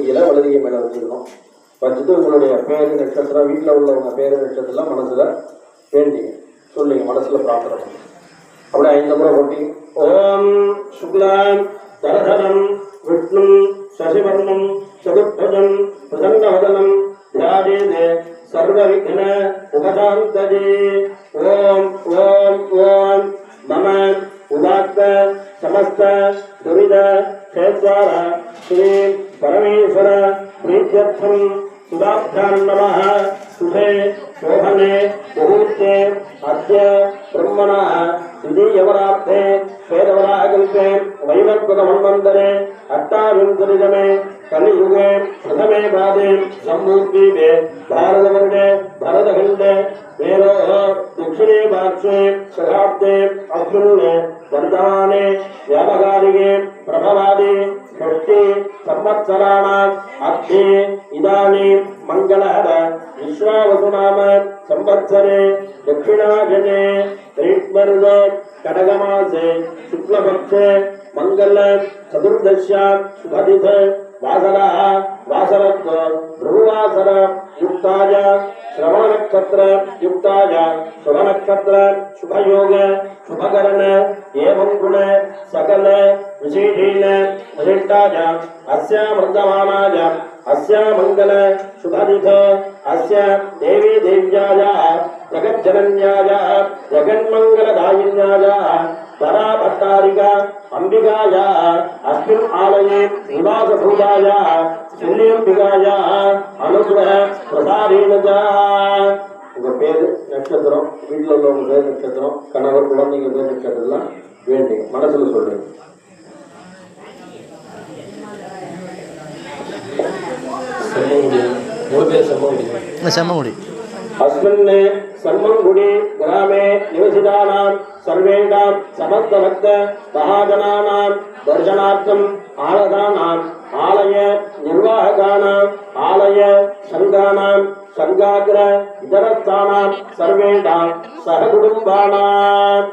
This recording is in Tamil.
கீழே வலதுகை மேலே வச்சுக்கணும் வச்சுட்டு உங்களுடைய பேரு நட்சத்திரம் வீட்டில் உள்ளவங்க பேரு நட்சத்திரம்லாம் மனசுல வேண்டிங்க. சொல்லுங்க மனசுல பிரார்த்தனை பண்ணுங்க அப்படியே ஐந்து முறை கொட்டி ஓம் சுக்லாம் விஷ்ணு சசிவர்மம் சசிவர்ணம் சதுர்பஜம் பிரதங்கவதனம் தியாஜேதே சர்வவிக்ன உபசாந்தஜே ஓம் ஓம் ஓம் மம உதாத்த சமஸ்த துரித கேத்வார ஸ்ரீ பரமேஸ்வர பிரீத்தியர்த்தம் சுதாப்தாம் நமः சுபே शोभने मुहूर्ते अद्य ब्रह्मणः द्वितीयवराब्धे श्वेतवराकल्पे वैवत्पदमन्वन्तरे अष्टाविंशतितमे कलियुगे प्रथमे पादे सम्भूद्वीपे भारतवर्गे भरतखण्डे वेदोः दक्षिणे पार्श्वे शताब्दे अस्मिन् वर्धमाने व्यापकारिके प्रभवादि षष्टि संवत्सराणाम् अध्ये इदानीं मङ्गलहर विश्वावसुनाम संवत्सरे दक्षिणाजने ग्रीष्मर्ग कडगमासे शुक्लपक्षे मङ्गल चतुर्दश्यां शुभदिथ वासरः वासरत्व भ्रुवासर युक्ताय, श्रवणनक्षत्र युक्ताय, शुभनक्षत्र शुभयोग, शुभकरण, एवं गुण, सकल विशेषेण विशिष्टाय, अस्या वर्धमानाय अस्या शुभदिथ अस्य देवी देव्यायाः, जगज्जनन्यायाः, जगन्मङ्गलदायिन्यायाः அம்பிகாய அஸ்மின் ஆலயே நிவாச பூஜாய சுல்லியம்பிகாய அனுகிர உங்க பேரு நட்சத்திரம் வீட்டில் உள்ளவங்க பேர் நட்சத்திரம் கணவர் குழந்தைங்க பேர் நட்சத்திரம்லாம் வேண்டிங்க மனசுல சொல்றீங்க செம்மமுடி சண்மங்குடி கிராமே நிவசிதானாம் சர்வேண்டாம் சமர்த்த பக்த மகாகணானாம் தர்சனார்த்தம் ஆலதானாம் ஆலய நிர்வாககானாம் ஆலய சங்கானாம் சங்காகிர இதரஸ்தானாம் சர்வேண்டாம் சககுடும்பானாம்.